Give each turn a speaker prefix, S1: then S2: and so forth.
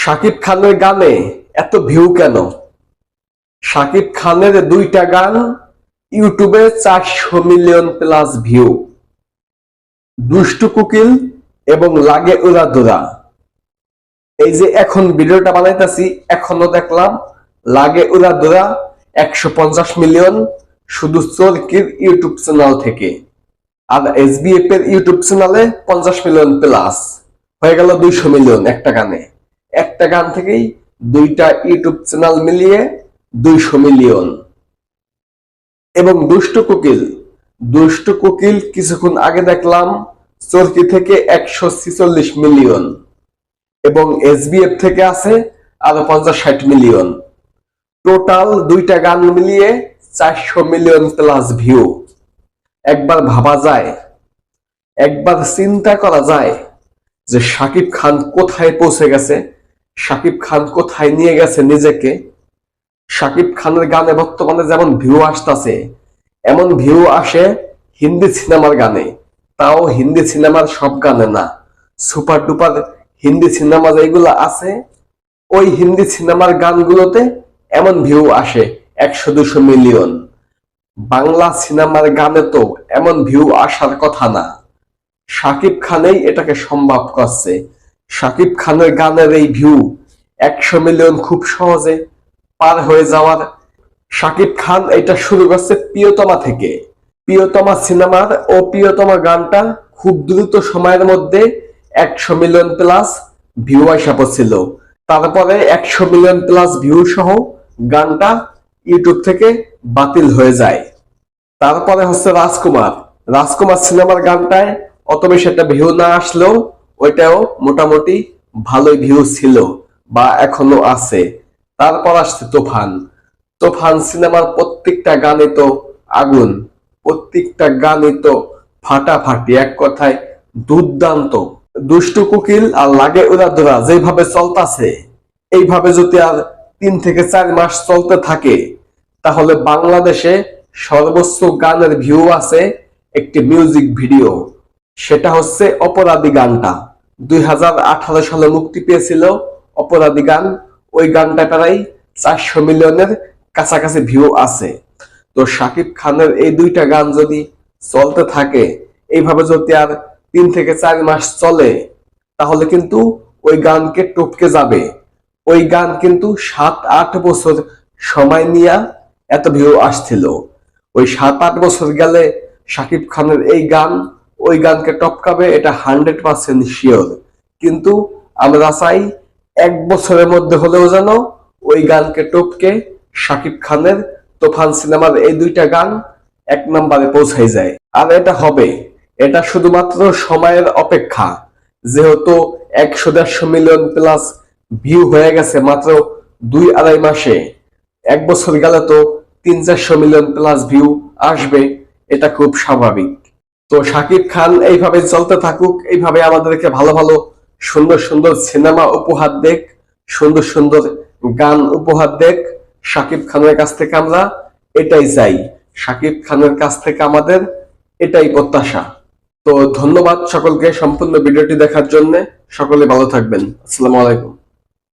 S1: শাকিব খানের গানে এত ভিউ কেন? শাকিব খানের দুইটা গান ইউটিউবে চারশো মিলিয়ন প্লাস ভিউ দুষ্টু কুকিল এবং লাগে উড়াদুরা এই যে এখন ভিডিওটা বানাইতেছি এখনও দেখলাম লাগে উড়াদুরা একশো পঞ্চাশ মিলিয়ন শুধু চরকির ইউটিউব চ্যানেল থেকে। আর এসবিএফ এর ইউটিউব চ্যানেলে পঞ্চাশ মিলিয়ন প্লাস হয়ে গেল দুইশো মিলিয়ন একটা গানে। একটা গান থেকেই দুইটা ইউটিউব চ্যানেল মিলিয়ে দুইশো মিলিয়ন। এবং দুষ্ট কোকিল দুষ্ট কোকিল কিছুক্ষণ আগে দেখলাম চরকি থেকে একশো ছিচল্লিশ মিলিয়ন এবং এসবিএফ থেকে আছে আরও পঞ্চাশ ষাট মিলিয়ন। টোটাল দুইটা গান মিলিয়ে চারশো মিলিয়ন প্লাস ভিউ। একবার ভাবা যায়, একবার চিন্তা করা যায় যে শাকিব খান কোথায় পৌঁছে গেছে শাকিব খান কোথায় নিয়ে গেছে নিজেকে? শাকিব খানের গানে বর্তমানে যেমন ভিউ আসতেছে, এমন ভিউ আসে হিন্দি সিনেমার গানে। তাও হিন্দি সিনেমার সব গানে না। সুপার টুপার হিন্দি সিনেমা যেগুলো আছে, ওই হিন্দি সিনেমার গানগুলোতে এমন ভিউ আসে, একশো দুশো মিলিয়ন। বাংলা সিনেমার গানে তো এমন ভিউ আসার কথা না। শাকিব খানেই এটাকে সম্ভব করছে। শাকিব খানের গানের এই ভিউ একশো মিলিয়ন খুব সহজে পার হয়ে যাওয়ার। শাকিব খান এটা শুরু করছে প্রিয়তমা থেকে। প্রিয়তমা সিনেমার ও প্রিয়তমা গানটা খুব দ্রুত সময়ের মধ্যে একশো মিলিয়ন প্লাস ভিউ আসা পড়ছিল। তারপরে একশো মিলিয়ন প্লাস ভিউ সহ গানটা ইউটিউব থেকে বাতিল হয়ে যায়। তারপরে হচ্ছে রাজকুমার। রাজকুমার সিনেমার গানটায় অত বেশি একটা ভিউ না আসলেও ওইটাও মোটামুটি ভালোই ভিউ ছিল বা এখনও আছে। তারপর আসছে তুফান। তুফান সিনেমার প্রত্যেকটা গানে তো আগুন, প্রত্যেকটা গানে তো ফাটাফাটি। এক কথায় দুর্দান্ত। দুষ্টু কুকিল আর লাগে উড়াধুরা যেভাবে চলতাছে, এইভাবে যদি আর তিন থেকে চার মাস চলতে থাকে, তাহলে বাংলাদেশে সর্বোচ্চ গানের ভিউ আছে একটি মিউজিক ভিডিও সেটা হচ্ছে অপরাধী গানটা। দুই হাজার আঠারো সালে মুক্তি পেয়েছিল অপরাধী গান। ওই গানটা প্রায় চারশো মিলিয়নের কাছাকাছি ভিউ আছে। তো শাকিব খানের এই দুইটা গান যদি চলতে থাকে, এইভাবে যদি আর তিন থেকে চার মাস চলে, তাহলে কিন্তু ওই গানকে টপকে যাবে। ওই গান কিন্তু সাত আট বছর সময় নিয়ে এত ভিউ আসছিল। ওই সাত আট বছর গেলে শাকিব খানের এই গান ওই গানকে টপকাবে, এটা হান্ড্রেড পার্সেন্ট শিওর। কিন্তু আমরা চাই এক বছরের মধ্যে হলেও যেন ওই গানকে টপকে শাকিব খানের তোফান সিনেমার এই দুইটা গান এক নম্বরে পৌঁছাই যায়। আর এটা হবে, এটা শুধুমাত্র সময়ের অপেক্ষা। যেহেতু একশো দেড়শো মিলিয়ন প্লাস ভিউ হয়ে গেছে মাত্র দুই আড়াই মাসে, এক বছর গেলে তো তিন চারশো মিলিয়ন প্লাস ভিউ আসবে, এটা খুব স্বাভাবিক। তো শাকিব খান এইভাবে চলতে থাকুক, এইভাবে আমাদেরকে ভালো ভালো সুন্দর সুন্দর সিনেমা উপহার দেখ, সুন্দর সুন্দর গান উপহার দেখ, শাকিব খানের কাছ থেকে আমরা এটাই চাই। শাকিব খানের কাছ থেকে আমাদের এটাই প্রত্যাশা। তো ধন্যবাদ সকলকে সম্পূর্ণ ভিডিওটি দেখার জন্য। সকলে ভালো থাকবেন। আসসালামু আলাইকুম।